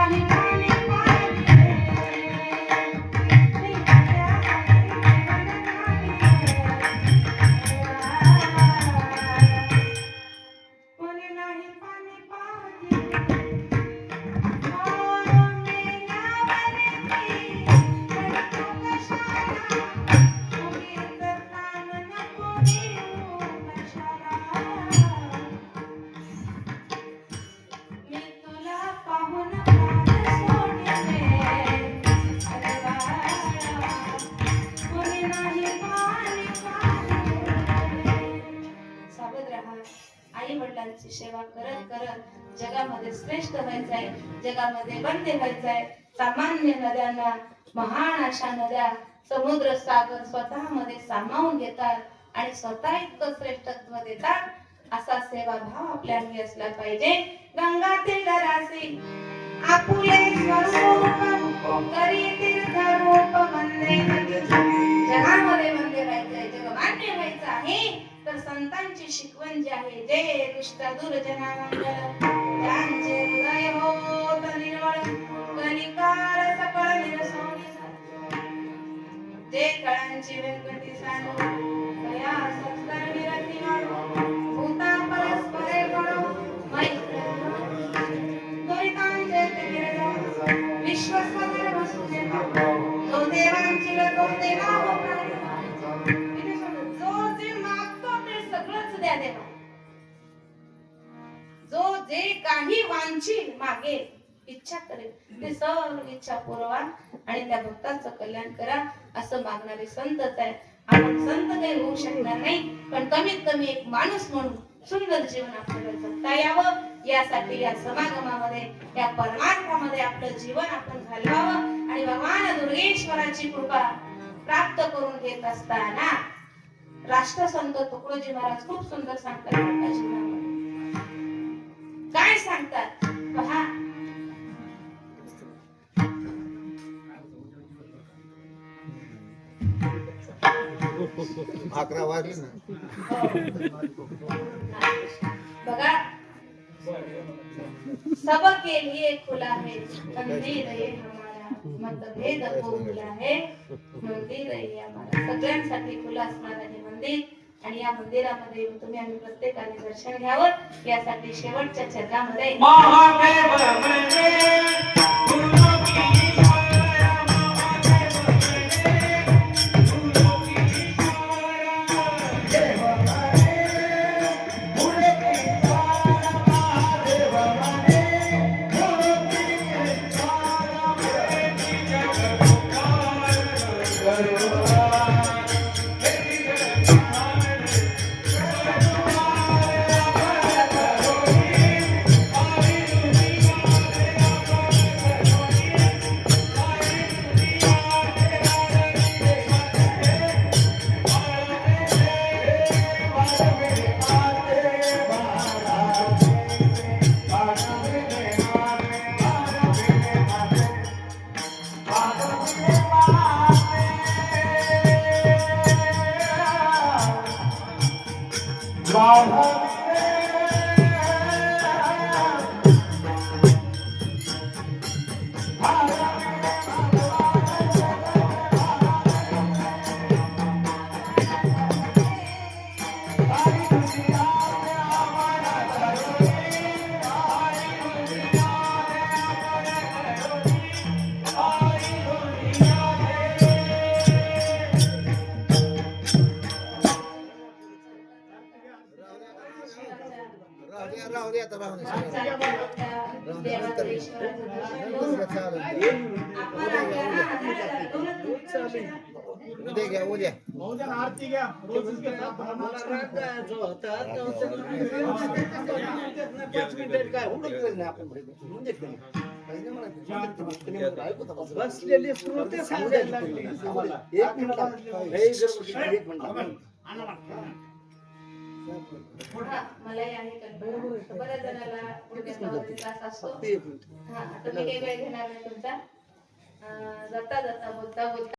नाही वडिलांची सेवा करत करत जगामध्ये श्रेष्ठ व्हायचंय जगामध्ये वंदे व्हायचंय. सामान्य नद्यांना महान अशा नद्या समुद्र सागर स्वतःमध्ये सामावून घेतात आणि स्वतः इतकं श्रेष्ठत्व देतात असा सेवा भाव आपल्या अंगी असला पाहिजे. गंगातील राशी आपुले स्वरूप करी तर संतांची शिकवण जी आहे जे दुष्ट दुर्जना मंगल त्यांचे हृदय होत निर्मळ. कलिकाळ सकळ निरसोनी ते कळांची व्यंकटी सांगू दया सत्कार विरती वाढू भूता परस्परे कळो मैत्र ते विरजो विश्वस्वकर वसुदेव जो देवांची लोक देवा द्या देवा जो जे काही वांछील मागे इच्छा करेल ते सर्व इच्छा पुरवा आणि त्या भक्ताचं कल्याण करा असं मागणारे संतच आहे. आपण संत काही होऊ शकणार नाही पण कमीत कमी एक माणूस म्हणून सुंदर जीवन आपल्याला जगता यावं. यासाठी या समागमामध्ये या परमार्थामध्ये आपलं जीवन आपण घालवावं आणि भगवान दुर्गेश्वराची कृपा प्राप्त करून घेत असताना राष्ट्रसंत तुकडोजी महाराज खूप सुंदर सांगतात काय सांगतात? पहा. अकरा वाजले ना. बघा. सबके लिए खुला है मंदिर है हमारा मतभेद को खुला है मंदिर आहे आम्हाला सगळ्यांसाठी खुलं असणार आहे मंदिर. आणि या मंदिरामध्ये येऊन तुम्ही आम्ही प्रत्येकाने दर्शन घ्यावं. यासाठी शेवटच्या चरणामध्ये वाढ हो। गया तबाह होने दे गया हो गया भोजन आरती गया। रोज इसके साथ जो होता है तो पाच मिनिट काय हुडकलं नाही आपण म्हणजे बसलेली स्मृती सांगायला लागली एक मिनिट एक मिनिट। मला बऱ्याच जणाला त्रास असतो. हा मी काही वेळ घेणार नाही तुमचा? जाता जाता बोलता बोलता.